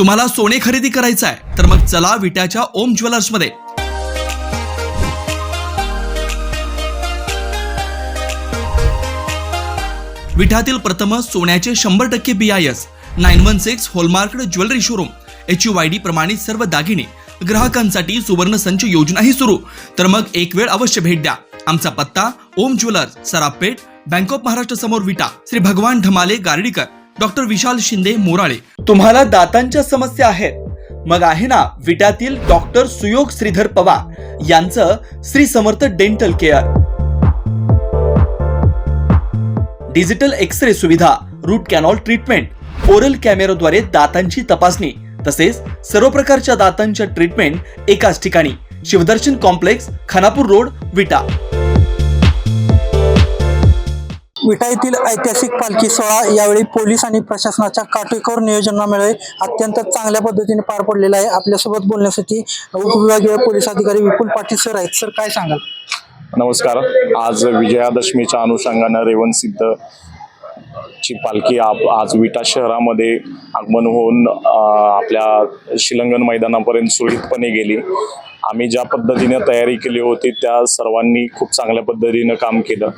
तुम्हाला सोने खरेदी करायचं आहे तर मग चला विट्याच्या ओम ज्वेलर्समध्ये. विठातील प्रथम सोन्याचे शंभर टक्के B I S nine one six hallmark jewellery showroom H U I D प्रमाणित सर्व दागिने ग्राहकांसाठी सुवर्ण संच योजनाही सुरू. तर मग एक वेळ अवश्य भेट द्या. आमचा पत्ता Om jewellers Sarafpeth bank of Maharashtra समोर विटा श्री भगवान ढमाले गार्डीकर. डॉक्टर विशाल शिंदे मोराळे. तुम्हाला दातांच्या समस्या आहेत. मग आहे ना विट्यातील डॉक्टर सुयोग श्रीधर पवार यांचं Shri Samarth dental care. Digital X ray सुविधा रूट कॅनॉल ट्रीटमेंट ओरल कॅमेराद्वारे दातांची तपासणी तसेच सर्व प्रकारच्या दातांच्या ट्रीटमेंट एकाच ठिकाणी. Shivdarshan complex Khanapur road Vita. विटा येथील ऐतिहासिक पालखी सोहळा यावेळी पोलीस आणि प्रशासनाच्या काटेकोर नियोजनामुळे अत्यंत चांगल्या पद्धतीने पार पडलेला आहे. आपल्यासोबत बोलण्यासाठी उपविभागीय पोलीस अधिकारी विपुल पाटील सर आहेत. सर काय सांगाल? नमस्कार. आज विजयादशमीच्या अनुषंगानं रेवण सिद्ध ची पालखी आप आज विटा शहरामध्ये आगमन होऊन आपल्या शिलंगण मैदानापर्यंत सुरळीतपणे गेली. आम्ही ज्या पद्धतीने तयारी केली होती त्या सर्वांनी खूप चांगल्या पद्धतीनं काम केलं.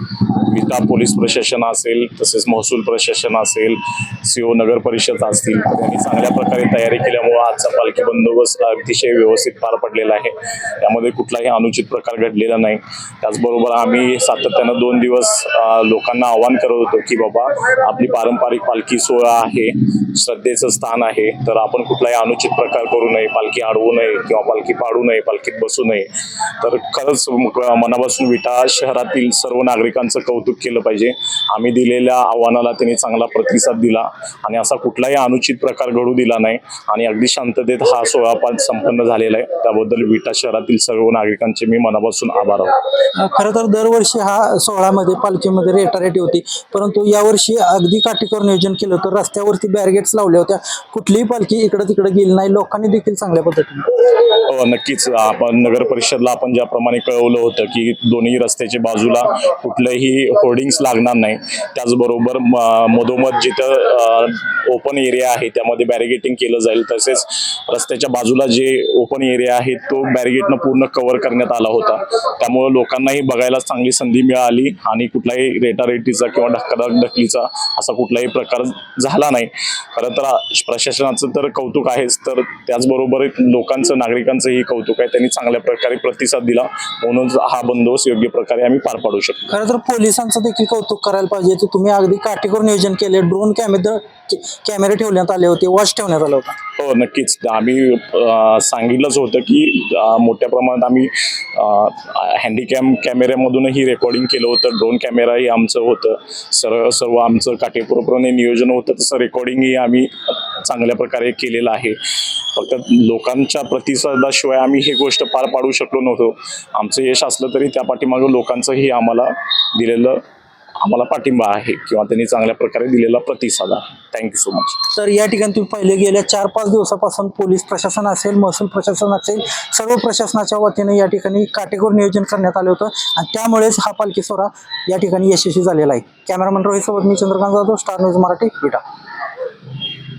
विटा पोलीस प्रशासन असेल तसेच महसूल प्रशासन असेल सीओ नगर परिषद असतील त्यांनी चांगल्या प्रकारे तयारी केल्यामुळं आजचा पालखी बंदोबस्त अतिशय व्यवस्थित पार पडलेला आहे. त्यामध्ये कुठलाही अनुचित प्रकार घडलेला नाही. त्याचबरोबर आम्ही सातत्यानं दोन दिवस लोकांना आवाहन करत होतो की बाबा आपली पारंपरिक पालखी सोहळा आहे श्रद्धेचं स्थान आहे तर आपण कुठलाही अनुचित प्रकार करू नये पालखी अडवू नये किंवा पालखी पाडू नये पालखी पालखीत बसू नये. तर खरंच मनापासून विटा शहरातील सर्व नागरिकांचं कौतुक केलं पाहिजे. आम्ही दिलेल्या आव्हानाला त्यांनी चांगला प्रतिसाद दिला आणि असा कुठलाही अनुचित प्रकार घडू दिला नाही आणि अगदी शांततेत हा सोहळा पार संपन्न झालेला आहे. त्याबद्दल विटा शहरातील सर्व नागरिकांचे मी मनापासून आभार आहोत. खरं तर दरवर्षी हा सोहळ्यामध्ये पालखीमध्ये रेटारेटी होती. परंतु यावर्षी अगदी काटेकोर नियोजन केलं होतं. रस्त्यावरती बॅरिगेट्स लावल्या होत्या. कुठलीही पालखी इकडं तिकडे गेली नाही. लोकांनी देखील चांगल्या पद्धतीने. हो नक्कीच. आपण नगर परिषदला आपण ज्याप्रमाणे कळवलं होतं की दोन्ही रस्त्याच्या बाजूला कुठलंही होर्डिंग्स लागणार नाही. त्याचबरोबर म- मधोमध जिथं ओपन एरिया आहे त्यामध्ये बॅरिगेटिंग केलं जाईल. तसेच रस्त्याच्या बाजूला जे ओपन एरिया आहे तो बॅरिगेटनं पूर्ण कव्हर करण्यात आला होता. त्यामुळे लोकांनाही बघायला चांगली संधी मिळाली आणि कुठलाही रेटारेटीचा किंवा ढकलाढकलीचा असा कुठलाही प्रकार झाला नाही. खरं तर प्रशासनाचं तर कौतुक आहेच तर त्याचबरोबर लोकांचं नागरिकांचंही कौतुक आहे. त्यांनी चांगल्या प्रकारे प्रतिसाद दिला. म्हणूनच हा बंदोबस्त योग्य प्रकारे आम्ही पार पाडू शकतो. खरं तर पोलिसांचं देखील कौतुक करायला पाहिजे. की तुम्ही अगदी काटेकोर नियोजन केले. ड्रोन कॅमेरे कॅमेरे ठेवण्यात आले होते. वॉच ठेवण्यात आला होता. हो नक्कीच. आम्ही सांगितलंच होतं की मोठ्या प्रमाणात आम्ही हँडीकॅम कॅमेऱ्यामधूनही रेकॉर्डिंग केलं होतं. ड्रोन कॅमेराही आमचं होतं. सर्व सर्व आमचं काटेपूरप्रमाणे नियोजन होतं. तसं रेकॉर्डिंगही आम्ही चांगल्या प्रकारे केलेलं आहे. फक्त लोकांच्या प्रतिसादाशिवाय आम्ही ही गोष्ट पार पाडू शकलो नव्हतो. आमचं यश असलं तरी त्या पाठीमागं लोकांचंही आम्हाला दिलेलं आम्हाला पाठिंबा आहे किंवा त्यांनी चांगल्या प्रकारे दिलेला प्रतिसाद आहे. थँक्यू सो मच तर या ठिकाणी तुम्ही पहिले गेल्या चार पाच दिवसापासून पोलीस प्रशासन असेल महसूल प्रशासन असेल सर्व प्रशासनाच्या वतीने या ठिकाणी काटेकोर नियोजन करण्यात आलं होतं. आणि त्यामुळेच हा पालखी सोहळा या ठिकाणी यशस्वी झालेला आहे. कॅमेरामन रोहित सोबत मी चंद्रकांत जाधव स्टार न्यूज मराठी विटा